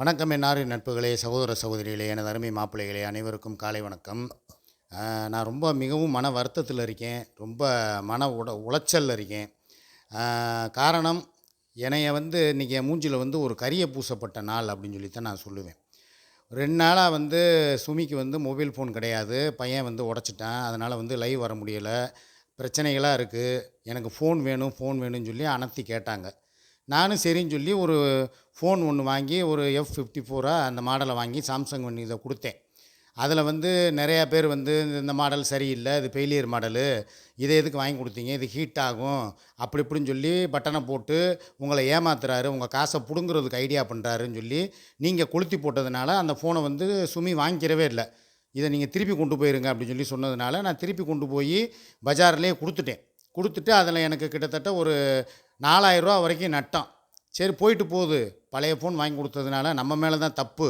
வணக்கம் என்னாரின் நட்புகளே சகோதர சகோதரிகளே எனது அருமை மாப்பிள்ளைகளே அனைவருக்கும் காலை வணக்கம். நான் ரொம்ப மிகவும் மன வருத்தத்தில் இருக்கேன் ரொம்ப மன உட உளைச்சலில் இருக்கேன். காரணம் என்னைய வந்து இன்றைக்கி என் மூஞ்சில் வந்து ஒரு கரியை பூசப்பட்ட நாள் அப்படின்னு சொல்லி தான் நான் சொல்லுவேன். ரெண்டு நாளாக வந்து சுமிக்கு வந்து மொபைல் ஃபோன் கிடையாது பையன் வந்து உடச்சிட்டான் அதனால் வந்து லைவ் வர முடியலை பிரச்சனைகளாக இருக்குது எனக்கு ஃபோன் வேணும் ஃபோன் வேணும்னு சொல்லி அனத்தி கேட்டாங்க. நானும் சரின்னு சொல்லி ஒரு ஃபோன் ஒன்று வாங்கி ஒரு எஃப் ஃபிஃப்டி ஃபோராக அந்த மாடலை வாங்கி சாம்சங் ஒன்று இதை கொடுத்தேன். அதில் வந்து நிறையா பேர் வந்து இந்த- இந்த மாடல் சரியில்லை இது ஃபெயிலியர் மாடலு இதை எதுக்கு வாங்கி கொடுத்தீங்க இது ஹீட் ஆகும் அப்படி இப்படின்னு சொல்லி பட்டனை போட்டு உங்களை ஏமாத்துறாரு உங்கள் காசை பிடுங்குறதுக்கு ஐடியா பண்ணுறாருன்னு சொல்லி நீங்கள் கொளுத்தி போட்டதுனால அந்த ஃபோனை வந்து சுமி வாங்கிக்கிறவே இல்லை. இதை நீங்கள் திருப்பி கொண்டு போயிருங்க அப்படின்னு சொல்லி சொன்னதுனால நான் திருப்பி கொண்டு போய் பஜார்லேயே கொடுத்துட்டேன். கொடுத்துட்டு அதில் எனக்கு கிட்டத்தட்ட ஒரு நாலாயிரரூவா வரைக்கும் நட்டம். சரி போயிட்டு போகுது. பழைய ஃபோன் வாங்கி கொடுத்ததுனால நம்ம மேலே தான் தப்பு.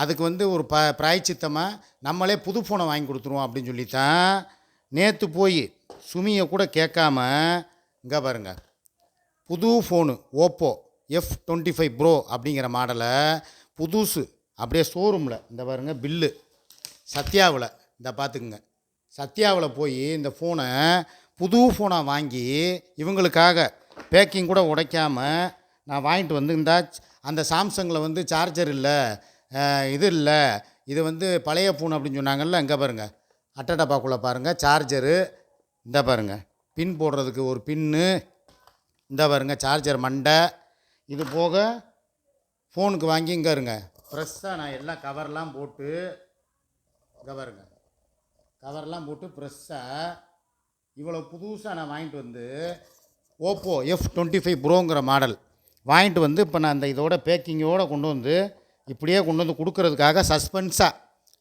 அதுக்கு வந்து ஒரு ப பிராய்ச்சித்தமாக நம்மளே புது ஃபோனை வாங்கி கொடுத்துருவோம் அப்படின்னு சொல்லி தான் நேற்று போய் சுமியை கூட கேட்காம இங்கே பாருங்க புது phone Oppo F twenty five pro அப்படிங்கிற மாடலை புதுசு அப்படியே ஷோரூமில் இந்த பாருங்க பில்லு சத்யாவில் இந்த பார்த்துக்குங்க சத்யாவில் போய் இந்த ஃபோனை புது ஃபோனை வாங்கி இவங்களுக்காக பேக்கிங் கூட உடைக்காமல் நான் வாங்கிட்டு வந்து இந்த அந்த சாம்சங்கில் வந்து சார்ஜர் இல்லை இது இல்லை இது வந்து பழைய ஃபோன் அப்படின்னு சொன்னாங்கல்ல இங்கே பாருங்கள் அட்டடப்பாக்குள்ளே பாருங்கள் சார்ஜரு இந்த பாருங்கள் பின் போடுறதுக்கு ஒரு பின்னு இந்த பாருங்க சார்ஜர் மண்டை. இது போக ஃபோனுக்கு வாங்கி இங்கே இருங்க. ஃப்ரெஷ்ஷாக நான் எல்லாம் கவர்லாம் போட்டு இங்கே பாருங்கள் கவர்லாம் போட்டு ஃப்ரெஷ்ஷாக இவ்வளோ புதுசாக நான் வாங்கிட்டு வந்து ஓப்போ எஃப் டுவெண்ட்டி ஃபைவ் ப்ரோங்கிற மாடல் வாங்கிட்டு வந்து இப்போ நான் அந்த இதோட பேக்கிங்கோடு கொண்டு வந்து இப்படியே கொண்டு வந்து கொடுக்கறதுக்காக சஸ்பென்ஸாக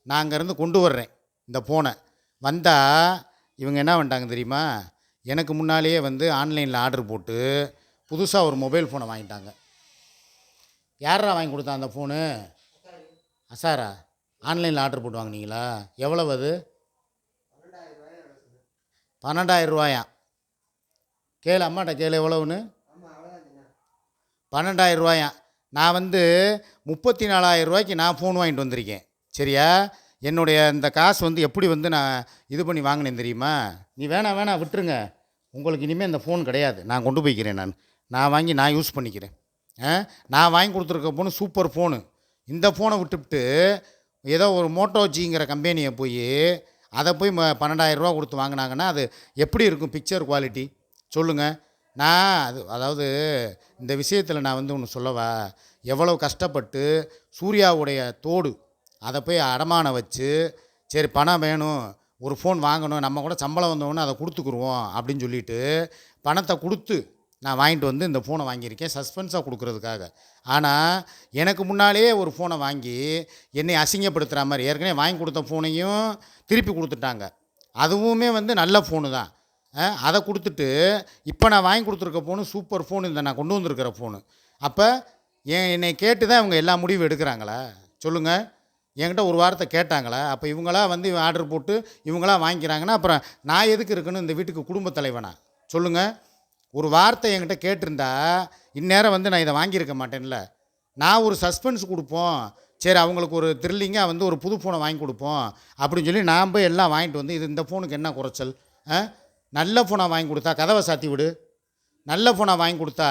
நான் அங்கேருந்து கொண்டு வர்றேன் இந்த ஃபோனை வந்தால் இவங்க என்ன பண்ணிட்டாங்க தெரியுமா? எனக்கு முன்னாலேயே வந்து ஆன்லைனில் ஆர்டர் போட்டு புதுசாக ஒரு மொபைல் ஃபோனை வாங்கிட்டாங்க. யாரா வாங்கி கொடுத்தா அந்த ஃபோனு அசாரா. ஆன்லைனில் ஆர்டர் போட்டு வாங்கினீங்களா? எவ்வளவு அது? பன்னெண்டாயிரம் ரூபாயா? கேளு அம்மாட்ட கேளு எவ்வளவுன்னு? பன்னெண்டாயிரம் ரூபாயா? நான் வந்து முப்பத்தி நாலாயிரம் ரூபாய்க்கு நான் ஃபோன் வாங்கிட்டு வந்திருக்கேன். சரியா? என்னுடைய இந்த காசு வந்து எப்படி வந்து நான் இது பண்ணி வாங்கினேன் தெரியுமா? நீ வேணாம் வேணாம் விட்டுருங்க. உங்களுக்கு இனிமேல் இந்த ஃபோன் கிடையாது. நான் கொண்டு போய்க்கிறேன் நான். நான் வாங்கி நான் யூஸ் பண்ணிக்கிறேன். ஆ? நான் வாங்கி கொடுத்துருக்க ஃபோனு சூப்பர் ஃபோனு இந்த ஃபோனை விட்டுவிட்டு ஏதோ ஒரு மோட்டோஜிங்கிற கம்பெனியை போய் அதை போய் ம- 12000 ரூபா கொடுத்து வாங்கினாங்கன்னா அது எப்படி இருக்கும் பிக்சர் குவாலிட்டி சொல்லுங்கள் நான் அது அதாவது இந்த விஷயத்தில் நான் வந்து ஒன்று சொல்லவா? எவ்வளோ கஷ்டப்பட்டு சூர்யாவுடைய தோடு அதை போய் அடமானம் வச்சு சரி பணம் வேணும் ஒரு ஃபோன் வாங்கணும் நம்ம கூட சம்பளம் வந்தோடனே அதை கொடுத்துக்குருவோம் அப்படின்னு சொல்லிட்டு பணத்தை கொடுத்து நான் வாங்கிட்டு வந்து இந்த ஃபோனை வாங்கியிருக்கேன் சஸ்பென்ஸாக கொடுக்குறதுக்காக. ஆனால் எனக்கு முன்னாலேயே ஒரு ஃபோனை வாங்கி என்னை அசிங்கப்படுத்துகிற மாதிரி ஏற்கனவே வாங்கி கொடுத்த ஃபோனையும் திருப்பி கொடுத்துட்டாங்க. அதுவுமே வந்து நல்ல ஃபோனு தான். அதை கொடுத்துட்டு இப்போ நான் வாங்கி கொடுத்துருக்க ஃபோனு சூப்பர் ஃபோன் இந்த நான் கொண்டு வந்திருக்கிற ஃபோனு. அப்போ என் என்னை கேட்டு தான் இவங்க எல்லா முடிவும் எடுக்கிறாங்களா? சொல்லுங்கள் என்கிட்ட ஒரு வாரத்தை கேட்டாங்களா? அப்போ இவங்களா வந்து ஆர்டர் போட்டு இவங்களா வாங்கிக்கிறாங்கன்னா அப்புறம் நான் எதுக்கு இருக்கணும் இந்த வீட்டுக்கு குடும்பத் தலைவனா? சொல்லுங்கள் ஒரு வார்த்தை என்கிட்ட கேட்டிருந்தா இந்நேரம் வந்து நான் இதை வாங்கியிருக்க மாட்டேன்ல. நான் ஒரு சஸ்பென்ஸ் கொடுப்போம். சரி அவங்களுக்கு ஒரு த்ரில்லிங்காக வந்து ஒரு புது ஃபோனை வாங்கி கொடுப்போம். அப்படின்னு சொல்லி நான் போய் எல்லாம் வாங்கிட்டு வந்து இது இந்த ஃபோனுக்கு என்ன குறைச்சல்? ஆ? நல்ல ஃபோனை வாங்கி கொடுத்தா கதவை சாத்தி விடு. நல்ல ஃபோனை வாங்கி கொடுத்தா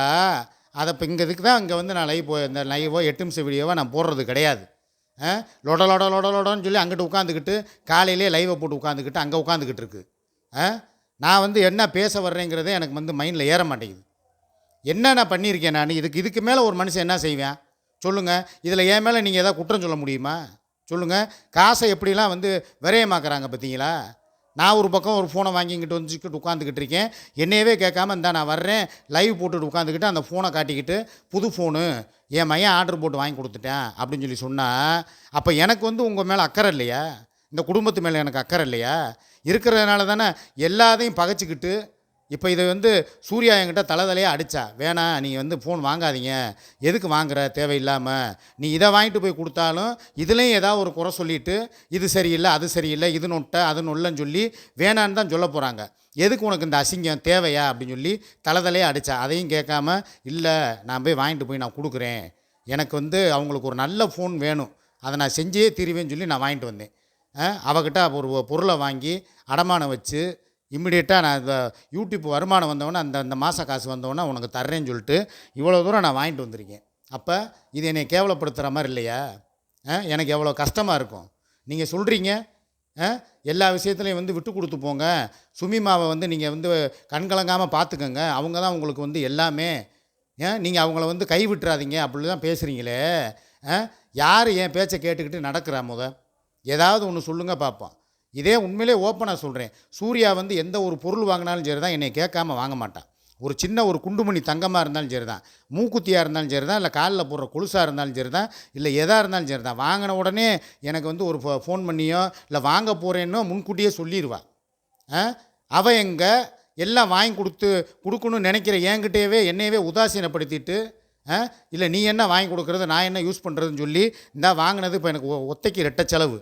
அதை இப்போ இங்கே இதுக்கு தான் இங்கே வந்து நான் லைவ் இந்த லைவோ எட்டு நிமிஷம் வீடியோவோ நான் போடுறது கிடையாது. ஆ? லொட லொட லொட லொடன்னு சொல்லி அங்கிட்டு உட்காந்துக்கிட்டு காலையிலே லைவை போட்டு உட்காந்துக்கிட்டு அங்கே உட்காந்துக்கிட்டு இருக்குது ஆ? நான் வந்து என்ன பேச வர்றேங்கிறதே எனக்கு வந்து மைண்டில் ஏற மாட்டேங்குது. என்ன நான் பண்ணியிருக்கேன் நான்? இதுக்கு இதுக்கு மேலே ஒரு மனுஷன் என்ன செய்வேன்? சொல்லுங்கள் இதில் என் மேலே நீங்கள் ஏதாவது குற்றம் சொல்ல முடியுமா? சொல்லுங்கள் காசை எப்படிலாம் வந்து விரயமாக்குறாங்க பார்த்தீங்களா? நான் ஒரு பக்கம் ஒரு ஃபோனை வாங்கிக்கிட்டு வந்துக்கிட்டு உட்காந்துக்கிட்டு இருக்கேன். என்னையவே கேட்காம இந்தா நான் வர்றேன். லைவ் போட்டுட்டு உட்காந்துக்கிட்டு அந்த ஃபோனை காட்டிக்கிட்டு புது ஃபோனு என் மையன் ஆர்டர் போட்டு வாங்கி கொடுத்துட்டேன். அப்படின்னு சொல்லி சொன்னால் அப்போ எனக்கு வந்து உங்கள் மேலே அக்கறை இல்லையா? இந்த குடும்பத்து மேலே எனக்கு அக்கறை இல்லையா? இருக்கிறதுனால தானே எல்லாத்தையும் பகைச்சிக்கிட்டு இப்போ இதை வந்து சூர்யா என்கிட்ட தலை தலையாக அடித்தா வேணாம் நீங்கள் வந்து ஃபோன் வாங்காதீங்க. எதுக்கு வாங்குற? தேவையில்லாமல் நீ இதை வாங்கிட்டு போய் கொடுத்தாலும் இதுலேயும் ஏதாவது ஒரு குறை சொல்லிட்டு இது சரியில்லை அது சரியில்லை இது நொட்டை அது நொல்லன்னு சொல்லி வேணான்னு தான் சொல்ல போகிறாங்க எதுக்கு உனக்கு இந்த அசிங்கம்? தேவையா? அப்படின்னு சொல்லி தலை தலையாக அடித்தா அதையும் கேட்காம இல்லை நான் போய் வாங்கிட்டு போய் நான் கொடுக்குறேன். எனக்கு வந்து அவங்களுக்கு ஒரு நல்ல ஃபோன் வேணும். அதை நான் செஞ்சே தீருவேன்னு சொல்லி நான் வாங்கிட்டு வந்தேன். அவகிட்ட ஒரு பொருளை வாங்கி அடமானம் வச்சு இம்மிடியட்டாக நான் இந்த யூடியூப் வருமானம் வந்தவொடனே அந்த அந்த மாத காசு வந்தவொடனே உனக்கு தர்றேன்னு சொல்லிட்டு இவ்வளோ தூரம் நான் வாங்கிட்டு வந்திருக்கேன். அப்போ இது என்னை கேவலப்படுத்துகிற மாதிரி இல்லையா? ஆ, எனக்கு எவ்வளோ கஷ்டமாக இருக்கும். நீங்கள் சொல்கிறீங்க எல்லா விஷயத்துலையும் வந்து விட்டு கொடுத்து போங்க. சுமிமாவை வந்து நீங்கள் வந்து கண்கலங்காமல் பார்த்துக்கோங்க அவங்க தான் உங்களுக்கு வந்து எல்லாமே. ஏன் நீங்கள் அவங்கள வந்து கை விட்டுறாதீங்க அப்படி தான் பேசுகிறீங்களே யார் என் பேச்சை கேட்டுக்கிட்டு நடக்கிறா முத? ஏதாவது ஒன்று சொல்லுங்கள் பார்ப்போம் இதே உண்மையிலே ஓப்பனாக சொல்கிறேன் சூர்யா வந்து எந்த ஒரு பொருள் வாங்கினாலும் சரி தான் என்னை கேட்காம வாங்க மாட்டான். ஒரு சின்ன ஒரு குண்டுமணி தங்கமாக இருந்தாலும் சரி தான் மூக்குத்தியாக இருந்தாலும் சரி தான் இல்லை காலில் போடுற கொலுசாக இருந்தாலும் சரி தான் இல்லை எதாக இருந்தாலும் சரி தான் வாங்கின உடனே எனக்கு வந்து ஒரு ஃபோன் பண்ணியோ இல்லை வாங்க போகிறேன்னோ முன்கூட்டியே சொல்லிடுவாள் ஆ? அவள் எங்கே? எல்லாம் வாங்கி கொடுத்து கொடுக்கணும்னு நினைக்கிற என்கிட்டயவே என்னையவே உதாசீனப்படுத்திட்டு ஆ? இல்லை நீ என்ன வாங்கி கொடுக்குறது நான் என்ன யூஸ் பண்ணுறதுன்னு சொல்லி இந்தா வாங்கினது இப்போ எனக்கு ஒ- ஒத்தைக்கு ரெட்ட செலவு.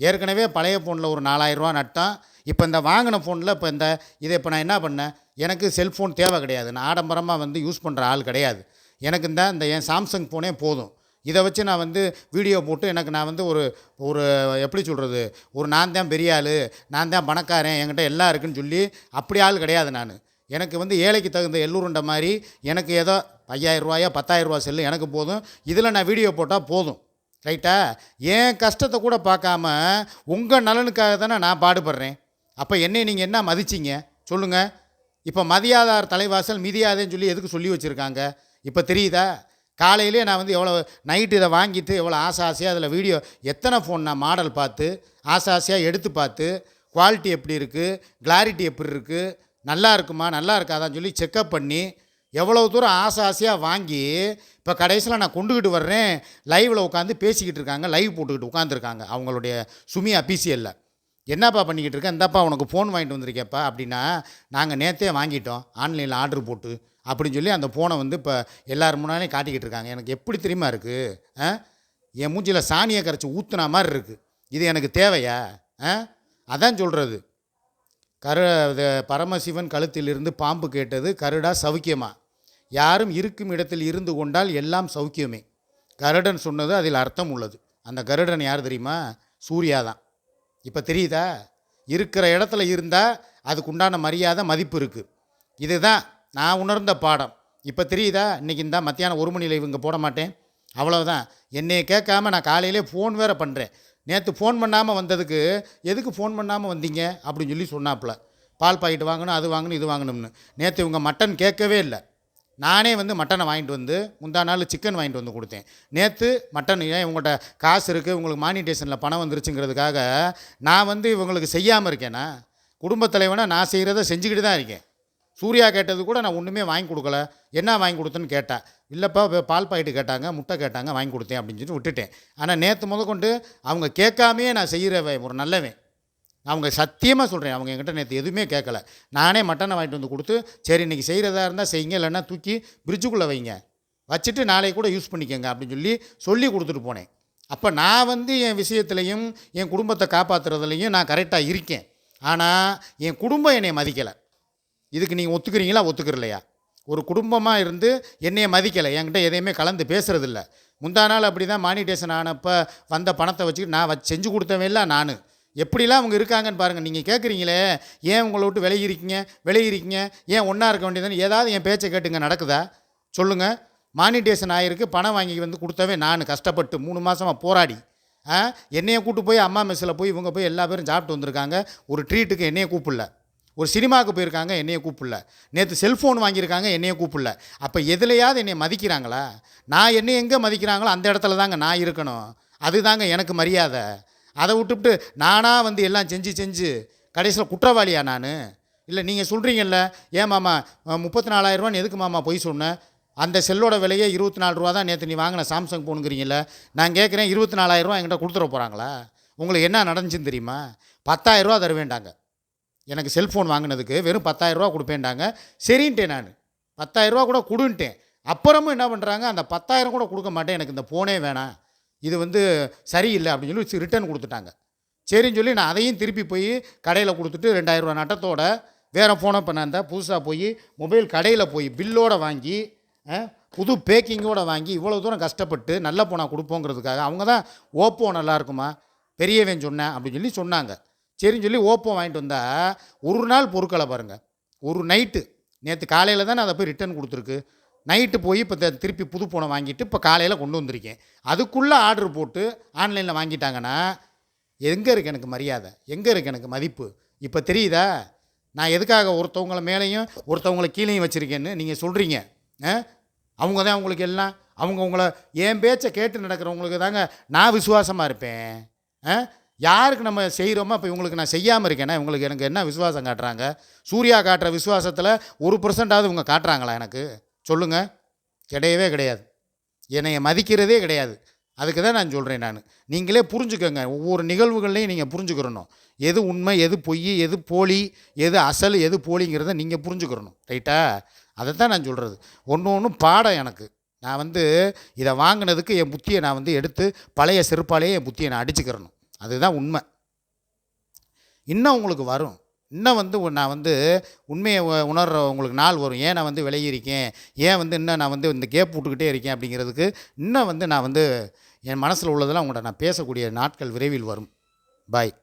ஏற்கனவே பழைய ஃபோனில் ஒரு நாலாயிரரூவா நட்டான் இப்போ இந்த வாங்கின ஃபோனில் இப்போ இந்த இதை இப்போ நான் என்ன பண்ணேன்? எனக்கு செல்ஃபோன் தேவை கிடையாது. நான் ஆடம்பரமாக வந்து யூஸ் பண்ணுற ஆள் கிடையாது. எனக்கு இந்த இந்த என் சாம்சங் ஃபோனே போதும். இதை வச்சு நான் வந்து வீடியோ போட்டு எனக்கு நான் வந்து ஒரு ஒரு எப்படி சொல்கிறது ஒரு நான் தான் பெரிய ஆள் நான் தான் பணக்காரன் என்கிட்ட எல்லாம் இருக்குன்னு சொல்லி அப்படி ஆள் கிடையாது நான். எனக்கு வந்து ஏழைக்கு தகுந்த எள்ளூருண்ட மாதிரி எனக்கு ஏதோ ஐயாயிரம் ரூபாயோ செல்லு எனக்கு போதும். இதில் நான் வீடியோ போட்டால் போதும். ரைட்டா? என் கஷ்டத்தை கூட பார்க்காம உங்கள் நலனுக்காக தானே நான் பாடுபடுறேன். அப்போ என்னை நீங்கள் என்ன மதிச்சிங்க? சொல்லுங்கள் இப்போ மதியாதார் தலைவாசல் மிதியாதேன்னு சொல்லி எதுக்கு சொல்லி வச்சுருக்காங்க? இப்போ தெரியுதா? காலையிலே நான் வந்து எவ்வளோ நைட்டு இதை வாங்கிட்டு எவ்வளோ ஆசை ஆசையாக அதில் வீடியோ எத்தனை ஃபோன் நான் மாடல் பார்த்து ஆசை ஆசையாக எடுத்து பார்த்து குவாலிட்டி எப்படி இருக்குது கிளாரிட்டி எப்படி இருக்குது நல்லா இருக்குமா? நல்லா இருக்காதான்னு சொல்லி செக்கப் பண்ணி எவ்வளோ தூரம் ஆசை ஆசையாக வாங்கி இப்போ கடைசியில் நான் கொண்டுக்கிட்டு வர்றேன். லைவில் உட்காந்து பேசிக்கிட்டு இருக்காங்க. லைவ் போட்டுக்கிட்டு உட்காந்துருக்காங்க அவங்களுடைய சுமி அபிசியலில் என்னப்பா பண்ணிக்கிட்டு இருக்கேன் இந்தப்பா உனக்கு ஃபோன் வாங்கிட்டு வந்திருக்கேப்பா அப்படின்னா நாங்கள் நேற்றே வாங்கிட்டோம். ஆன்லைனில் ஆர்டர் போட்டு. அப்படின்னு சொல்லி அந்த ஃபோனை வந்து இப்போ எல்லார் முன்னாலே காட்டிக்கிட்டு இருக்காங்க. எனக்கு எப்படி தெரியுமா இருக்குது ஆ? என் மூஞ்சியில் சாணியை கரைச்சி ஊற்றுன மாதிரி இருக்குது இது எனக்கு தேவையா? ஆ? அதான் சொல்கிறது கரு இது பரமசிவன் கழுத்திலிருந்து பாம்பு கேட்டது கருடா சவுக்கியமாக யாரும் இருக்கும் இடத்தில் இருந்து கொண்டால் எல்லாம் சௌக்கியமே. கருடன் சொன்னது அதில் அர்த்தம் உள்ளது. அந்த கருடன் யார் தெரியுமா? சூர்யா தான். இப்போ தெரியுதா? இருக்கிற இடத்துல இருந்தால் அதுக்கு உண்டான மரியாதை மதிப்பு இருக்குது இதுதான் நான் உணர்ந்த பாடம். இப்போ தெரியுதா? இன்றைக்கி இந்த மத்தியானம் ஒரு மணியில் இவங்க போட மாட்டேன். அவ்வளோதான் என்னையை கேட்காம நான் காலையிலே ஃபோன் வேறு பண்ணுறேன் நேற்று ஃபோன் பண்ணாமல் வந்ததுக்கு எதுக்கு ஃபோன் பண்ணாமல் வந்தீங்க? அப்படின்னு சொல்லி சொன்னாப்புல. பால் பாக்கெட் வாங்கணும் அது வாங்கணும் இது வாங்கணும்னு. நேற்று இவங்க மட்டன் கேட்கவே இல்லை. நானே வந்து மட்டனை வாங்கிட்டு வந்து முந்தா நாள் சிக்கன் வாங்கிட்டு வந்து கொடுத்தேன். நேற்று மட்டன் ஏன் இவங்கள்ட்ட காசு இருக்குது உங்களுக்கு மானிட்டேஷனில் பணம் வந்துருச்சுங்கிறதுக்காக நான் வந்து இவங்களுக்கு செய்யாமல் இருக்கேனா? குடும்பத் தலைவனாக நான் செய்கிறத செஞ்சுக்கிட்டு தான் இருக்கேன். சூர்யா கேட்டது கூட நான் ஒன்றுமே வாங்கி கொடுக்கல. என்ன வாங்கி கொடுத்தேன்னு கேட்டேன் இல்லைப்பா பால் பாக்கெட்டு கேட்டாங்க முட்டை கேட்டாங்க வாங்கி கொடுத்தேன் அப்படின்னு சொல்லி விட்டுட்டேன். ஆனால் நேற்று முத கொண்டு அவங்க கேட்காமையே நான் செய்கிறவன் ஒரு நல்லவன். அவங்க சத்தியமாக சொல்கிறேன் அவங்க என்கிட்ட நேற்று எதுவுமே கேட்கல. நானே மட்டனை வாங்கிட்டு வந்து கொடுத்து சரி இன்றைக்கி செய்கிறதா இருந்தால் செய்யுங்க இல்லைன்னா தூக்கி பிரிட்ஜுக்குள்ளே வைங்க. வச்சுட்டு நாளை கூட யூஸ் பண்ணிக்கோங்க அப்படின்னு சொல்லி சொல்லி கொடுத்துட்டு போனேன். அப்போ நான் வந்து என் விஷயத்துலையும் என் குடும்பத்தை காப்பாற்றுறதுலையும் நான் கரெக்டாக இருக்கேன். ஆனால் என் குடும்பம் என்னை மதிக்கலை. இதுக்கு நீங்கள் ஒத்துக்கிறீங்களா ஒத்துக்கிறலையா? ஒரு குடும்பமாக இருந்து என்னையை மதிக்கலை. என்கிட்ட எதையுமே கலந்து பேசுகிறதில்ல முந்தா நாள் அப்படி தான் மானிட்டேஷன் ஆனப்போ வந்த பணத்தை வச்சுக்கிட்டு நான் வச்சு செஞ்சு கொடுத்தவன் இல்லை நான். எப்படிலாம் அவங்க இருக்காங்கன்னு பாருங்கள் நீங்கள் கேட்குறீங்களே ஏன் உங்களை விட்டு விலகி இருக்கீங்க விலகி இருக்கீங்க ஏன் ஒன்றா இருக்க வேண்டியதுன்னு ஏதாவது என் பேச்சை கேட்டுங்க நடக்குதா? சொல்லுங்கள் மானிட்டேஷன் ஆகிருக்கு பணம் வாங்கி வந்து கொடுத்தவே நான் கஷ்டப்பட்டு மூணு மாதமாக போராடி. ஆ என்னைய கூட்டு போய் அம்மா மெஸ்ஸில் போய் இவங்க போய் எல்லா பேரும் சாப்பிட்டு வந்திருக்காங்க. ஒரு ட்ரீட்டுக்கு என்னையை கூப்பிடல. ஒரு சினிமாவுக்கு போயிருக்காங்க என்னையை கூப்பிடல. நேற்று செல்ஃபோன் வாங்கியிருக்காங்க என்னையை கூப்பிடல. அப்போ எதுலையாவது என்னை மதிக்கிறாங்களா? நான் என்னை எங்கே மதிக்கிறாங்களோ அந்த இடத்துல தாங்க நான் இருக்கணும். அதுதாங்க எனக்கு மரியாதை. அதை விட்டுவிட்டு நானாக வந்து எல்லாம் செஞ்சு செஞ்சு கடைசியில் குற்றவாளியா நான்? இல்லை நீங்கள் சொல்கிறீங்கல்ல ஏன் மாமா முப்பத்தி நாலாயிரரூவான்னு எதுக்கு மாமா பொய் சொன்னேன் அந்த செல்லோட விலையே இருபத்தி நாலு ரூபா தான் நேற்று நீ வாங்கின சாம்சங் ஃபோனுங்கிறீங்கள நான் கேட்குறேன் இருபத்தி நாலாயிரரூவா என்கிட்ட கொடுத்துட போகிறாங்களா உங்களுக்கு என்ன நடந்துச்சுன்னு தெரியுமா? பத்தாயிரரூவா தருவேண்டாங்க எனக்கு செல்ஃபோன் வாங்கினதுக்கு வெறும் பத்தாயிரரூவா கொடுப்பேன்டாங்க. சரின்ட்டேன் நான். பத்தாயிரரூவா கூட கொடுன்ட்டேன். அப்புறமும் என்ன பண்ணுறாங்க அந்த பத்தாயிரம் கூட கொடுக்க மாட்டேன். எனக்கு இந்த ஃபோனே வேணாம். இது வந்து சரியில்லை அப்படின்னு சொல்லி ரிட்டர்ன் கொடுத்துட்டாங்க. சரின்னு சொல்லி நான் அதையும் திருப்பி போய் கடையில் கொடுத்துட்டு ரெண்டாயிரரூவா நட்டத்தோட வேறு ஃபோனை இப்போ நான் இருந்தால் புதுசாக போய் மொபைல் கடையில் போய் பில்லோடு வாங்கி புது பேக்கிங்கோட வாங்கி இவ்வளோ தூரம் கஷ்டப்பட்டு நல்ல ஃபோனாக கொடுப்போங்கிறதுக்காக அவங்க தான் ஓப்போ நல்லா இருக்குமா? பெரியவன் சொன்னேன் அப்படின்னு சொல்லி சொன்னாங்க. சரின்னு சொல்லி ஓப்போ வாங்கிட்டு வந்தால் ஒரு நாள் பொருட்களை பாருங்கள் ஒரு நைட்டு நேற்று காலையில் தானே அதை போய் ரிட்டர்ன் கொடுத்துருக்கு. நைட்டு போய் இப்போ திருப்பி புது ஃபோனை வாங்கிட்டு இப்போ காலையில் கொண்டு வந்திருக்கேன். அதுக்குள்ளே ஆர்டர் போட்டு ஆன்லைனில் வாங்கிட்டாங்கன்னா எங்கே இருக்கு எனக்கு மரியாதை? எங்கே இருக்கு எனக்கு மதிப்பு? இப்போ தெரியுதா? நான் எதுக்காக ஒருத்தவங்கள மேலேயும் ஒருத்தவங்கள கீழேயும் வச்சுருக்கேன்னு நீங்கள் சொல்கிறீங்க அவங்க தான் உங்களுக்கு எல்லாம் அவங்க உங்களை என் பேச்சை கேட்டு நடக்கிறவங்களுக்கு தாங்க நான் விசுவாசமாக இருப்பேன். ஆ? யாருக்கு நம்ம செய்கிறோமோ இப்போ இவங்களுக்கு நான் செய்யாமல் இருக்கேன்னா இவங்களுக்கு எனக்கு என்ன விசுவாசம் காட்டுறாங்க? சூர்யா காட்டுற விசுவாசத்தில் ஒரு பர்சன்டாவது இவங்க காட்டுறாங்களா எனக்கு? சொல்லுங்கள் கிடையவே கிடையாது. என்னைய மதிக்கிறதே கிடையாது. அதுக்கு தான் நான் சொல்கிறேன் நான். நீங்களே புரிஞ்சுக்கோங்க. ஒவ்வொரு நிகழ்வுகள்லையும் நீங்கள் புரிஞ்சுக்கிறணும். எது உண்மை எது பொய் எது போலி எது அசல் எது போலிங்கிறத நீங்கள் புரிஞ்சுக்கிறணும். ரைட்டா? அதை தான் நான் சொல்கிறது ஒன்று ஒன்றும் பாடம் எனக்கு. நான் வந்து இதை வாங்கினதுக்கு என் புத்தியை நான் வந்து எடுத்து பழைய செருப்பாலேயே என் புத்தியை நான் அடிச்சுக்கிறணும். அதுதான் உண்மை. இன்னும் உங்களுக்கு வரும். இன்னும் வந்து நான் வந்து உண்மையை உணர்கிற உணர்ற உங்களுக்கு நாள் வரும். ஏன் நான் வந்து விலகியிருக்கேன்? ஏன் வந்து இன்னும் நான் வந்து இந்த கேப் விட்டுக்கிட்டே இருக்கேன் அப்படிங்கிறதுக்கு இன்னும் வந்து நான் வந்து என் மனசில் உள்ளதெல்லாம் உங்கள்கிட்ட நான் பேசக்கூடிய நாட்கள் விரைவில் வரும். பாய்.